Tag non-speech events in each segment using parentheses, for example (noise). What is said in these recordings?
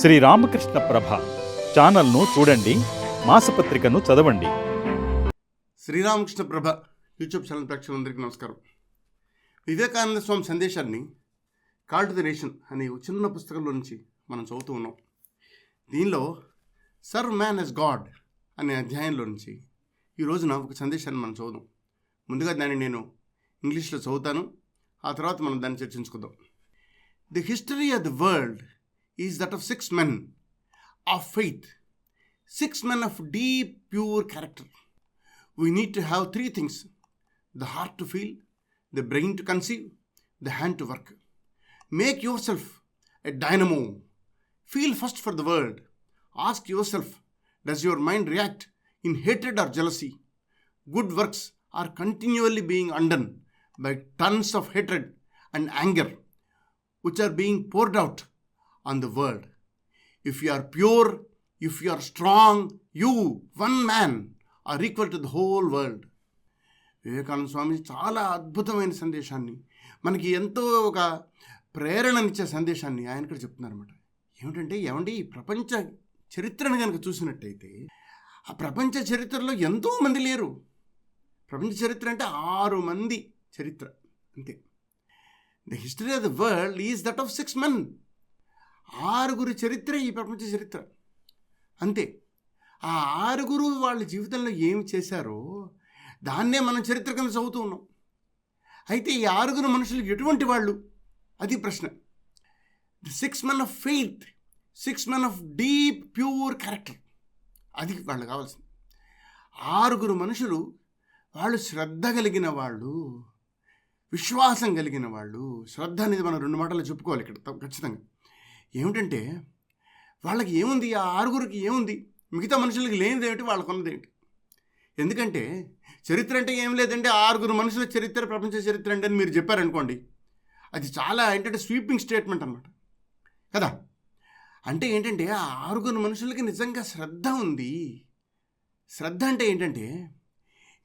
శ్రీ రామకృష్ణ ప్రభ ఛానల్ను చూడండి మాసపత్రికను చదవండి. శ్రీరామకృష్ణ ప్రభ యూట్యూబ్ ఛానల్ ప్రేక్షకులందరికీ నమస్కారం. వివేకానంద స్వామి సందేశాన్ని కాల్ టు ది నేషన్ అనే చిన్న పుస్తకంలో నుంచి మనం చదువుతూ ఉన్నాం. దీనిలో సర్వ్ మ్యాన్ ఎస్ గాడ్ అనే అధ్యాయంలో నుంచి ఈ రోజున ఒక సందేశాన్ని మనం చదువుదాం. ముందుగా దాన్ని నేను ఇంగ్లీష్లో చదువుతాను. ఆ తర్వాత మనం దాన్ని చర్చించుకుందాం. The history of the world is that of six men of faith, six men of deep, pure character. We need to have three things the heart to feel, the brain to conceive, the hand to work. Make yourself a dynamo. Feel first for the world. Ask yourself does your mind react in hatred or jealousy? Good works are continually being undone by tons of hatred and anger, which are being poured out on the world. If you are pure, if you are strong, you, one man, are equal to the whole world Vivekananda Swami చాలా అద్భుతమైన సందేశాన్ని మనకి ఎంతో ఒక ప్రేరణనిచ్చే సందేశాన్ని ఆయన ఇక్కడ చెప్తున్నారన్నమాట. ఏమిటంటే ఏమంటే ఈ ప్రపంచ చరిత్రను కనుక చూసినట్టయితే ఆ ప్రపంచ చరిత్రలో ఎంతో మంది లేరు. ప్రపంచ చరిత్ర అంటే ఆరు మంది చరిత్ర అంతే. The history of the world is that of six men ఆరుగురు చరిత్ర ఈ ప్రపంచ చరిత్ర. అంతే. ఆ ఆరుగురు వాళ్ళ జీవితంలో ఏమి చేశారో దాన్నే మనం చరిత్ర కింద చదువుతూ ఉన్నాం. అయితే ఈ ఆరుగురు మనుషులు ఎటువంటి వాళ్ళు? అది ప్రశ్న. The six men of faith six men of deep pure character అది వాళ్ళు కావాల్సింది. ఆరుగురు మనుషులు వాళ్ళు శ్రద్ధ కలిగిన వాళ్ళు విశ్వాసం కలిగిన వాళ్ళు. శ్రద్ధ అనేది మనం రెండు మాటలు చెప్పుకోవాలి ఇక్కడ ఖచ్చితంగా. ఏమిటంటే వాళ్ళకి ఏముంది? ఆ ఆరుగురికి ఏముంది? మిగతా మనుషులకి లేనిది ఏమిటి? వాళ్ళకు ఏమిటి ఎందుకంటే చరిత్ర అంటే ఏం లేదంటే ఆరుగురు మనుషుల చరిత్ర ప్రపంచ చరిత్ర అంటే అని మీరు చెప్పారనుకోండి అది చాలా ఏంటంటే స్వీపింగ్ స్టేట్మెంట్ అనమాట కదా? అంటే ఏంటంటే ఆ ఆరుగురు మనుషులకి నిజంగా శ్రద్ధ ఉంది. శ్రద్ధ అంటే ఏంటంటే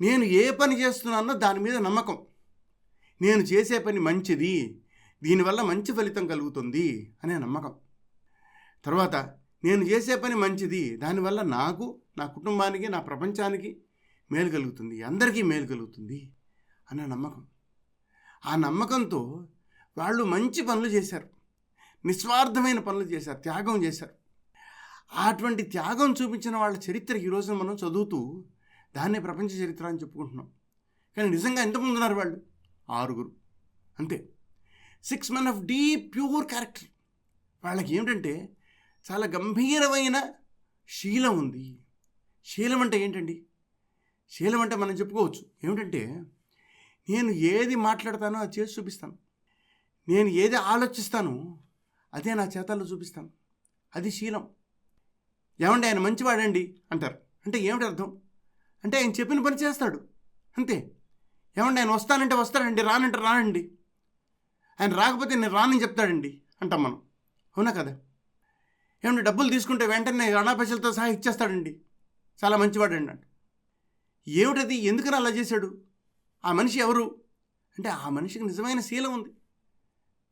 నేను ఏ పని చేస్తున్నానో దాని మీద నమ్మకం. నేను చేసే పని మంచిది. దీనివల్ల మంచి ఫలితం కలుగుతుంది అనే నమ్మకం. తర్వాత నేను చేసే పని మంచిది దానివల్ల నాకు నా కుటుంబానికి నా ప్రపంచానికి మేలు కలుగుతుంది అందరికీ మేలు కలుగుతుంది అన్న నమ్మకం. ఆ నమ్మకంతో వాళ్ళు మంచి పనులు చేశారు. నిస్వార్థమైన పనులు చేశారు త్యాగం చేశారు. అటువంటి త్యాగం చూపించిన వాళ్ళ చరిత్ర ఈరోజు మనం చదువుతూ దాన్నే ప్రపంచ చరిత్ర అని చెప్పుకుంటున్నాం. కానీ నిజంగా ఎంతమంది ఉన్నారు వాళ్ళు? ఆరుగురు. అంతే. Six men of deep pure character వాళ్ళకి ఏమిటంటే చాలా గంభీరమైన శీలం ఉంది. శీలం అంటే ఏంటండి? శీలం అంటే మనం చెప్పుకోవచ్చు. ఏమిటంటే నేను ఏది మాట్లాడతానో అది చేసి చూపిస్తాను. నేను ఏది ఆలోచిస్తానో అదే నా చేతల్లో చూపిస్తాను. అది శీలం. ఏమంటే ఆయన మంచివాడండి? అంటారు. అంటే ఏమిటి అర్థం? అంటే ఆయన చెప్పిన పని చేస్తాడు. అంతే. ఏమంటే ఆయన వస్తానంటే వస్తాడండి రానంటే రానండి. ఆయన రాకపోతే నేను రానని చెప్తాడండి అంటాం మనం. అవునా కదా? ఏమంటే డబ్బులు తీసుకుంటే వెంటనే అనాపైసలతో సహా ఇచ్చేస్తాడండి. చాలా మంచివాడండి అంట. ఏమిటది? ఎందుకని అలా చేశాడు? ఆ మనిషి ఎవరు? అంటే ఆ మనిషికి నిజమైన శీలం ఉంది.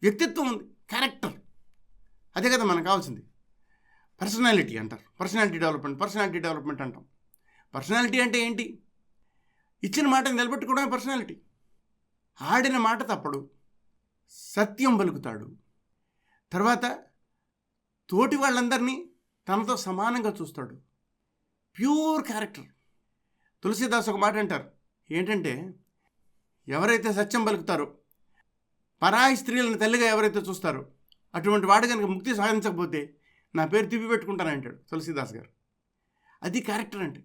వ్యక్తిత్వం ఉంది. క్యారెక్టర్. అదే కదా మనకు కావాల్సింది. పర్సనాలిటీ అంటారు పర్సనాలిటీ డెవలప్మెంట్ పర్సనాలిటీ డెవలప్మెంట్ అంటాం. పర్సనాలిటీ అంటే ఏంటి? ఇచ్చిన మాట నిలబెట్టుకోవడమే పర్సనాలిటీ. ఆడిన మాట తప్పడు. సత్యం పలుకుతాడు. తర్వాత తోటి వాళ్ళందరినీ తనతో సమానంగా చూస్తాడు. Pure character. తులసిదాస్ ఒక మాట అంటారు. ఏంటంటే ఎవరైతే సత్యం పలుకుతారో పరాయి స్త్రీలను తల్లిగా ఎవరైతే చూస్తారో అటువంటి వాడు కనుక ముక్తి సాధించకపోతే నా పేరు తిప్పి పెట్టుకుంటానంటాడు తులసిదాస్ గారు. అది క్యారెక్టర్ అంటే.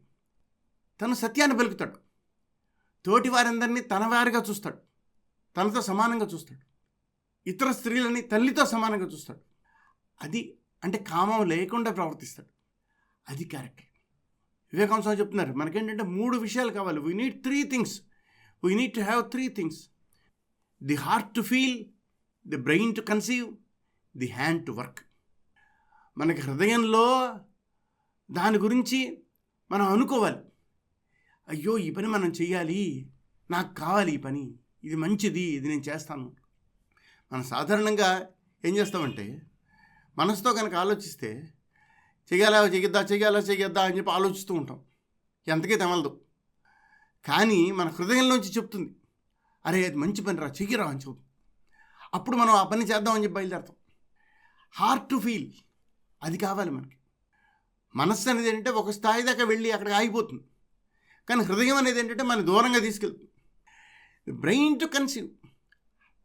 తను సత్యాన్ని పలుకుతాడు. తోటి వారందరినీ తన వారిగా చూస్తాడు. తనతో సమానంగా చూస్తాడు. ఇతర స్త్రీలని తల్లితో సమానంగా చూస్తాడు. అది అంటే కామం లేకుండా ప్రవర్తిస్తాడు. అది క్యారెక్టర్. వివేకాంశ చెప్తున్నారు మనకేంటంటే మూడు విషయాలు కావాలి. We need three things we need to have three things the heart to feel the brain to conceive the hand to work మనకి హృదయంలో దాని గురించి మనం అనుకోవాలి. అయ్యో ఈ పని మనం చేయాలి నాకు కావాలి ఈ పని. ఇది మంచిది ఇది నేను చేస్తాను. మనం సాధారణంగా ఏం చేస్తామంటే మనసుతో కనుక ఆలోచిస్తే చెయ్యాలా చెయ్యొద్దా చెయ్యాలా చెయ్యొద్దా అని చెప్పి ఆలోచిస్తూ ఉంటాం. ఎంతకీ తెమలదు. కానీ మన హృదయంలోంచి చెప్తుంది అరే అది మంచి పని రా చెయ్యరా అని చెబుతుంది అప్పుడు మనం ఆ పని చేద్దామని చెప్పి బయలుదేరతాం. హార్ట్ టు ఫీల్ అది కావాలి మనకి. మనస్సు అనేది ఏంటంటే ఒక స్థాయి దాకా వెళ్ళి అక్కడికి ఆగిపోతుంది. కానీ హృదయం అనేది ఏంటంటే మన దూరంగా తీసుకెళ్తుంది. బ్రెయిన్ టు కన్సీవ్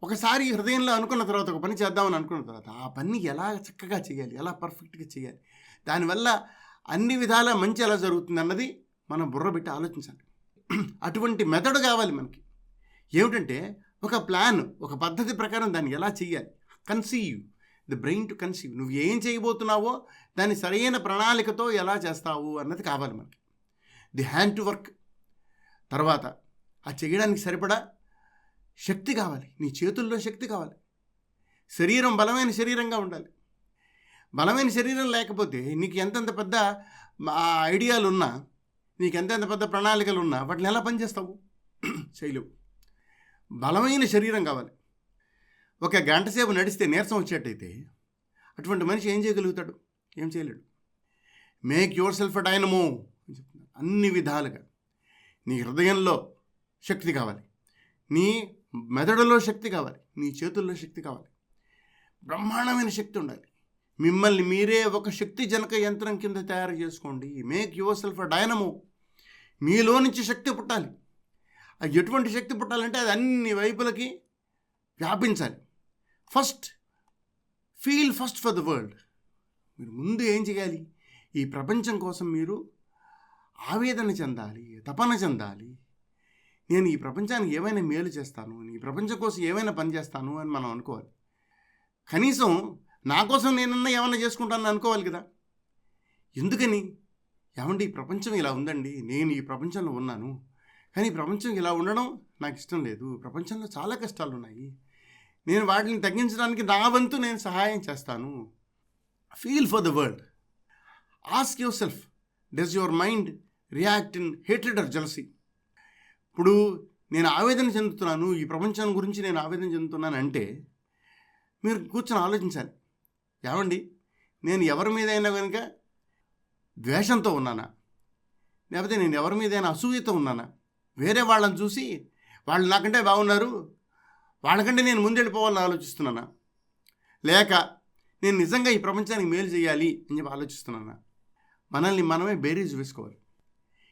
ఒకసారి హృదయంలో అనుకున్న తర్వాత ఒక పని చేద్దామని అనుకున్న తర్వాత ఆ పని ఎలా చక్కగా చేయాలి ఎలా పర్ఫెక్ట్గా చేయాలి దానివల్ల అన్ని విధాల మంచి ఎలా జరుగుతుంది అన్నది మనం బుర్ర పెట్టి ఆలోచించాలి. అటువంటి మెథడ్ కావాలి మనకి. ఏమిటంటే ఒక ప్లాన్ ఒక పద్ధతి ప్రకారం దాన్ని ఎలా చేయాలి? Conceive the brain to conceive. నువ్వు ఏం చేయబోతున్నావో దాన్ని సరైన ప్రణాళికతో ఎలా చేస్తావు అన్నది కావాలి మనకి. The hand to work. తర్వాత ఆ చేయడానికి సరిపడా శక్తి కావాలి. నీ చేతుల్లో శక్తి కావాలి. శరీరం బలమైన శరీరంగా ఉండాలి. బలమైన శరీరం లేకపోతే నీకు ఎంతెంత పెద్ద ఆ, ఐడియాలు ఉన్నా నీకు ఎంతెంత పెద్ద ప్రణాళికలు ఉన్నా వాటిని ఎలా పనిచేస్తావు? చేయలేవు బలమైన శరీరం కావాలి. ఒక గంట సేపు నడిస్తే నీరసం వచ్చేట్టయితే అటువంటి మనిషి ఏం చేయగలుగుతాడు? ఏం చేయలేడు. మేక్ యువర్ సెల్ఫ్ డైనమో అని చెప్తున్నారు. అన్ని విధాలుగా. నీ హృదయంలో శక్తి కావాలి. నీ మెదడులో శక్తి కావాలి నీ చేతుల్లో శక్తి కావాలి. బ్రహ్మాండమైన శక్తి ఉండాలి. మిమ్మల్ని మీరే ఒక శక్తి జనక యంత్రం కింద తయారు చేసుకోండి. మేక్ యువర్ సెల్ఫ్ డైనమో మీలో నుంచి శక్తి పుట్టాలి. అది ఎటువంటి శక్తి పుట్టాలంటే అది అన్ని వైపులకి వ్యాపించాలి. First feel first for the world మీరు ముందు ఏం చేయాలి? ఈ ప్రపంచం కోసం మీరు ఆవేదన చెందాలి తపన చెందాలి నేను ఈ ప్రపంచానికి ఏమైనా మేలు చేస్తాను ఈ ప్రపంచం కోసం ఏమైనా పని చేస్తాను అని మనం అనుకోవాలి. కనీసం నా కోసం నేనన్నా ఏమైనా చేసుకుంటానని అనుకోవాలి కదా. ఎందుకని? ఏమండి ఈ ప్రపంచం ఇలా ఉందండి. నేను ఈ ప్రపంచంలో ఉన్నాను. కానీ ఈ ప్రపంచం ఇలా ఉండడం నాకు ఇష్టం లేదు. ప్రపంచంలో చాలా కష్టాలు ఉన్నాయి నేను వాటిని తగ్గించడానికి నా వంతు నేను సహాయం చేస్తాను. Feel for the world ask yourself does your mind react in hatred or jealousy ఇప్పుడు నేను ఆవేదన చెందుతున్నాను ఈ ప్రపంచం గురించి నేను ఆవేదన చెందుతున్నాను అంటే మీరు కూర్చొని ఆలోచించాలి. ఏమండి? నేను ఎవరి మీదైనా కనుక ద్వేషంతో ఉన్నానా? లేకపోతే నేను ఎవరి మీదైనా అసూయతో ఉన్నానా? వేరే వాళ్ళని చూసి వాళ్ళు నాకంటే బాగున్నారు వాళ్ళకంటే నేను ముందెళ్ళిపోవాలని ఆలోచిస్తున్నానా? లేక నేను నిజంగా ఈ ప్రపంచానికి మేలు చేయాలి అని చెప్పి ఆలోచిస్తున్నానా? మనల్ని మనమే బేరీజ్ వేసుకోవాలి.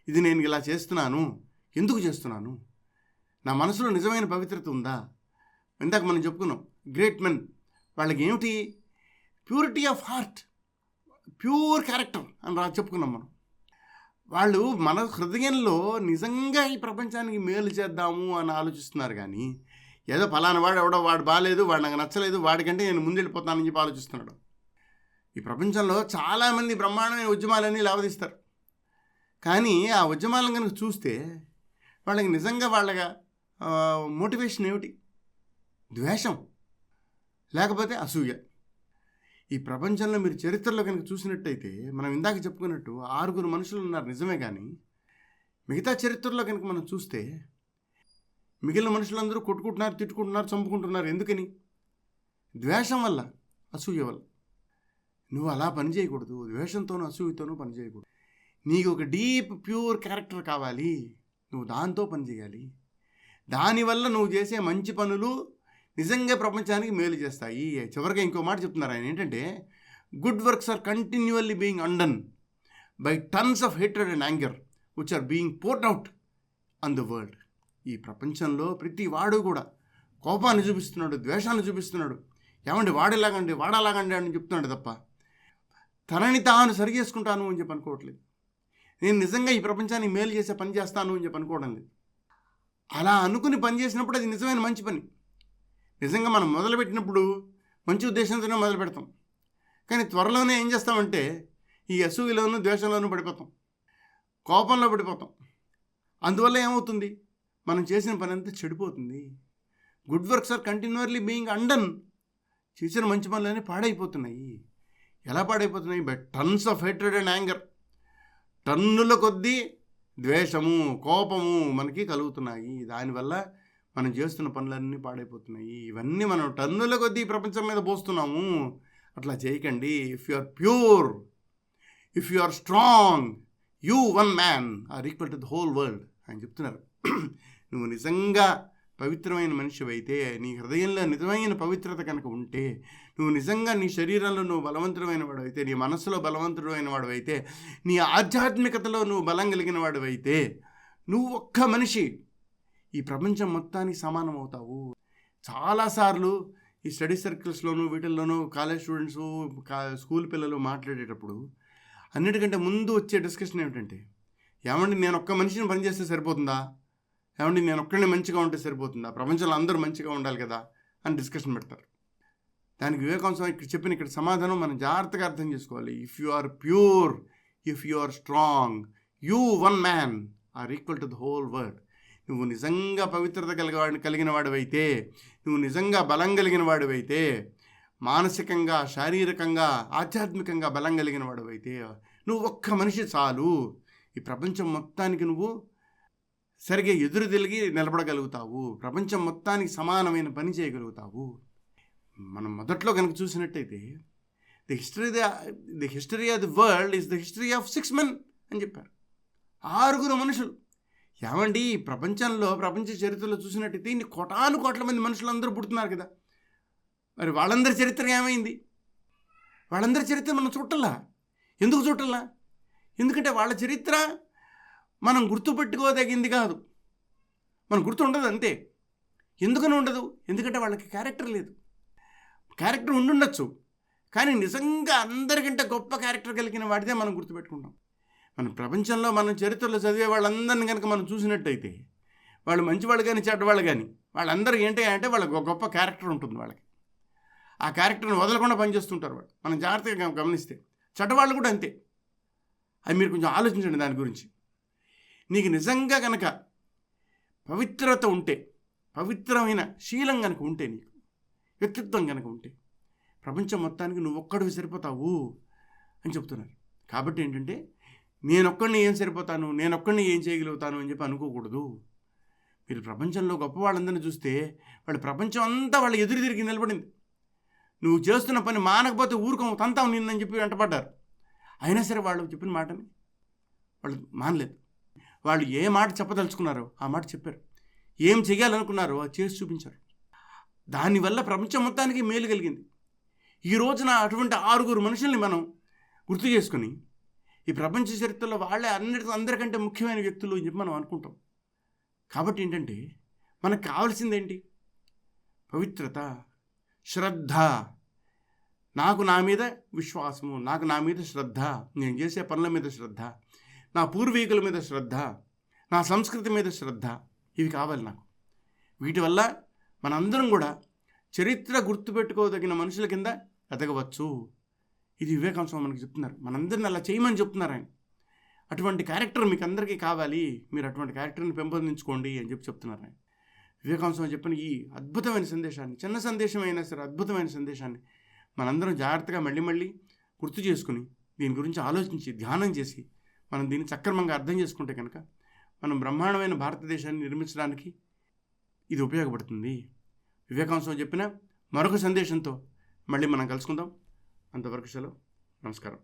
ఇది నేను ఇలా చేస్తున్నాను ఎందుకు చేస్తున్నాను? నా మనసులో నిజమైన పవిత్రత ఉందా? ఇందాక మనం చెప్పుకున్నాం గ్రేట్ మెన్ వాళ్ళకి ఏమిటి? Purity of heart pure character అని రా చెప్పుకున్నాం మనం. వాళ్ళు మన హృదయంలో నిజంగా ఈ ప్రపంచానికి మేలు చేద్దాము అని ఆలోచిస్తున్నారు కానీ ఏదో ఫలానా వాడు ఎవడో వాడు బాగాలేదు వాడు నాకు నచ్చలేదు వాడికంటే నేను ముందెళ్ళిపోతానని చెప్పి ఆలోచిస్తున్నాడు. ఈ ప్రపంచంలో చాలామంది బ్రహ్మాండమైన ఉద్యమాలన్నీ లాభదీస్తారు కానీ ఆ ఉద్యమాలను కనుక చూస్తే వాళ్ళకి నిజంగా వాళ్ళగా మోటివేషన్ ఏమిటి? ద్వేషం. లేకపోతే అసూయ. ఈ ప్రపంచంలో మీరు చరిత్రలో కనుక చూసినట్టయితే మనం ఇందాక చెప్పుకున్నట్టు ఆరుగురు మనుషులు ఉన్నారు నిజమే కానీ మిగతా చరిత్రలో కనుక మనం చూస్తే మిగిలిన మనుషులందరూ కొట్టుకుంటున్నారు తిట్టుకుంటున్నారు చంపుకుంటున్నారు ఎందుకని? ద్వేషం వల్ల అసూయ వల్ల. నువ్వు అలా పని చేయకూడదు ద్వేషంతోనూ అసూయతోనూ పని చేయకూడదు. నీకు ఒక డీప్ ప్యూర్ క్యారెక్టర్ కావాలి. నువ్వు దాంతో పని చేయాలి. దానివల్ల నువ్వు చేసే మంచి పనులు నిజంగా ప్రపంచానికి మేలు చేస్తాయి. చివరిగా ఇంకో మాట చెప్తున్నారు ఆయన ఏంటంటే good works are continually being undone by tons of hatred and anger which are being poured out on the world ఈ ప్రపంచంలో ప్రతి వాడు కూడా కోపాన్ని చూపిస్తున్నాడు ద్వేషాన్ని చూపిస్తున్నాడు. ఏమండి వాడేలాగండి వాడలాగండి అని చెప్తున్నాడు తప్ప తనని తాను సరి చేసుకుంటాను అని చెప్పి అనుకోవట్లేదు. నేను నిజంగా ఈ ప్రపంచాన్ని మేలు చేసే పని చేస్తాను అని చెప్పి అనుకోవడం లేదు. అలా అనుకుని పని చేసినప్పుడు అది నిజమైన మంచి పని. నిజంగా మనం మొదలుపెట్టినప్పుడు మంచి ఉద్దేశంతోనే మొదలు పెడతాం. కానీ త్వరలోనే ఏం చేస్తామంటే ఈ అసూయలోను ద్వేషంలోనూ పడిపోతాం. కోపంలో పడిపోతాం. అందువల్ల ఏమవుతుంది? మనం చేసిన పని అంతా చెడిపోతుంది. Good works are continually being undone. చేసిన మంచి పనులన్నీ పాడైపోతున్నాయి. ఎలా పాడైపోతున్నాయి? By tons of hatred and anger. టన్నుల కొద్దీ ద్వేషము కోపము మనకి కలుగుతున్నాయి. దానివల్ల మనం చేస్తున్న పనులన్నీ పాడైపోతున్నాయి. ఇవన్నీ మనం టన్నుల కొద్దీ ప్రపంచం మీద పోస్తున్నాము. అట్లా చేయకండి. If you are pure if you are strong you one man are equal to the whole world అని చెప్తున్నారు. (clears throat) నువ్వు నిజంగా పవిత్రమైన మనిషివైతే నీ హృదయంలో నిజమైన పవిత్రత కనుక ఉంటే నువ్వు నిజంగా నీ శరీరంలో నువ్వు బలవంతుడమైన వాడవైతే నీ మనసులో బలవంతుడమైన వాడవైతే నీ ఆధ్యాత్మికతలో నువ్వు బలం కలిగిన వాడవైతే నువ్వు ఒక్క మనిషి ఈ ప్రపంచం మొత్తానికి సమానం అవుతావు చాలాసార్లు ఈ స్టడీ సర్కిల్స్లోనూ వీటిల్లోనూ కాలేజ్ స్టూడెంట్స్ కా స్కూల్ పిల్లలు మాట్లాడేటప్పుడు అన్నిటికంటే ముందు వచ్చే డిస్కషన్ ఏమిటంటే ఏమండి నేను ఒక్క మనిషిని పనిచేస్తే సరిపోతుందా? ఏమండి నేను ఒక్కడిని మంచిగా ఉంటే సరిపోతుందా? ప్రపంచంలో అందరూ మంచిగా ఉండాలి కదా? అని డిస్కషన్ పెడతారు. దానికి వివేకాంశం ఇక్కడ చెప్పిన ఇక్కడ సమాధానం మనం జాగ్రత్తగా అర్థం చేసుకోవాలి. If you are pure if you are strong you one man are equal to the whole world నువ్వు నిజంగా పవిత్రత కలిగిన కలిగిన వాడివైతే నువ్వు నిజంగా బలం కలిగిన వాడివైతే మానసికంగా శారీరకంగా ఆధ్యాత్మికంగా బలం కలిగిన వాడివైతే నువ్వు ఒక్క మనిషి చాలు. ఈ ప్రపంచం మొత్తానికి నువ్వు సరిగ్గా ఎదురు తిరిగి నిలబడగలుగుతావు. ప్రపంచం మొత్తానికి సమానమైన పని చేయగలుగుతావు. మనం మొదట్లో కనుక చూసినట్టయితే the history the history of the world is the history of six men అని చెప్పారు. ఆరుగురు మనుషులు. ఏమండి ప్రపంచంలో ప్రపంచ చరిత్రలో చూసినట్టయితే ఇన్ని కోటాను కోట్ల మంది మనుషులు అందరూ పుడుతున్నారు కదా. మరి వాళ్ళందరి చరిత్ర ఏమైంది? వాళ్ళందరి చరిత్ర మనం చూడాలా ఎందుకు చూడాలా ఎందుకంటే వాళ్ళ చరిత్ర మనం గుర్తుపెట్టుకోదగింది కాదు. మన గుర్తు ఉండదు అంతే. ఎందుకని ఉండదు? ఎందుకంటే వాళ్ళకి క్యారెక్టర్ లేదు. క్యారెక్టర్ ఉండుండొచ్చు. కానీ నిజంగా అందరికంటే గొప్ప క్యారెక్టర్ కలిగిన వాడిదే మనం గుర్తుపెట్టుకుంటాం. మన ప్రపంచంలో మనం చరిత్రలో చదివే వాళ్ళందరిని కనుక మనం చూసినట్టయితే వాళ్ళు మంచివాళ్ళు కానీ చెడ్డవాళ్ళు కానీ వాళ్ళందరూ ఏంటి అంటే వాళ్ళకి ఒక గొప్ప క్యారెక్టర్ ఉంటుంది వాళ్ళకి. ఆ క్యారెక్టర్ని వదలకుండా పనిచేస్తుంటారు వాళ్ళు. మనం జాగ్రత్తగా గమనిస్తే. చెడ్డవాళ్ళు కూడా అంతే. అది మీరు కొంచెం ఆలోచించండి దాని గురించి. నీకు నిజంగా కనుక పవిత్రత ఉంటే పవిత్రమైన శీలం కనుక ఉంటే నీకు వ్యక్తిత్వం కనుక ఉంటే ప్రపంచం మొత్తానికి నువ్వు ఒక్కడివి సరిపోతావు అని చెప్తున్నారు. కాబట్టి ఏంటంటే నేనొక్కడిని ఏం సరిపోతాను నేనొక్కడిని ఏం చేయగలుగుతాను అని చెప్పి అనుకోకూడదు. మీరు ప్రపంచంలో గొప్ప వాళ్ళందరినీ చూస్తే వాళ్ళ ప్రపంచం అంతా వాళ్ళ ఎదురు తిరిగి నిలబడింది. నువ్వు చేస్తున్న పని మానకపోతే ఊరుకో తంతావు నిన్నని చెప్పి వెంటపడ్డారు. అయినా సరే వాళ్ళు చెప్పిన మాటని వాళ్ళు మానలేదు. వాళ్ళు ఏ మాట చెప్పదలుచుకున్నారో ఆ మాట చెప్పారు. ఏం చేయాలనుకున్నారో అది చేసి చూపించారు దానివల్ల ప్రపంచం మొత్తానికి మేలు కలిగింది. ఈ రోజున అటువంటి ఆరుగురు మనుషుల్ని మనం గుర్తు చేసుకుని ఈ ప్రపంచ చరిత్రలో వాళ్ళే అన్నిటి అందరికంటే ముఖ్యమైన వ్యక్తులు అని చెప్పి మనం అనుకుంటాం. కాబట్టి ఏంటంటే మనకు కావాల్సిందేంటి పవిత్రత శ్రద్ధ. నాకు నా మీద విశ్వాసము నాకు నా మీద శ్రద్ధ నేను చేసే పనుల మీద శ్రద్ధ. నా పూర్వీకుల మీద శ్రద్ధ నా సంస్కృతి మీద శ్రద్ధ ఇవి కావాలి నాకు. వీటి వల్ల మనందరం కూడా చరిత్ర గుర్తుపెట్టుకోదగిన మనుషుల కింద ఎదగవచ్చు. ఇది వివేకాంశం మనకి చెప్తున్నారు. మనందరిని అలా చేయమని చెప్తున్నారు ఆయన. అటువంటి క్యారెక్టర్ మీకు అందరికీ కావాలి. మీరు అటువంటి క్యారెక్టర్ని పెంపొందించుకోండి అని చెప్పి చెప్తున్నారు ఆయన. వివేకాంశం చెప్పిన ఈ అద్భుతమైన సందేశాన్ని చిన్న సందేశం అయినా సరే అద్భుతమైన సందేశాన్ని మనందరం జాగ్రత్తగా మళ్ళీ మళ్ళీ గుర్తు చేసుకుని దీని గురించి ఆలోచించి ధ్యానం చేసి మనం దీన్ని సక్రమంగా అర్థం చేసుకుంటే కనుక మనం బ్రహ్మాండమైన భారతదేశాన్ని నిర్మించడానికి ఇది ఉపయోగపడుతుంది. వివేకాంశం చెప్పిన మరొక సందేశంతో మళ్ళీ మనం కలుసుకుందాం. అంతవరకు సెలవు. నమస్కారం.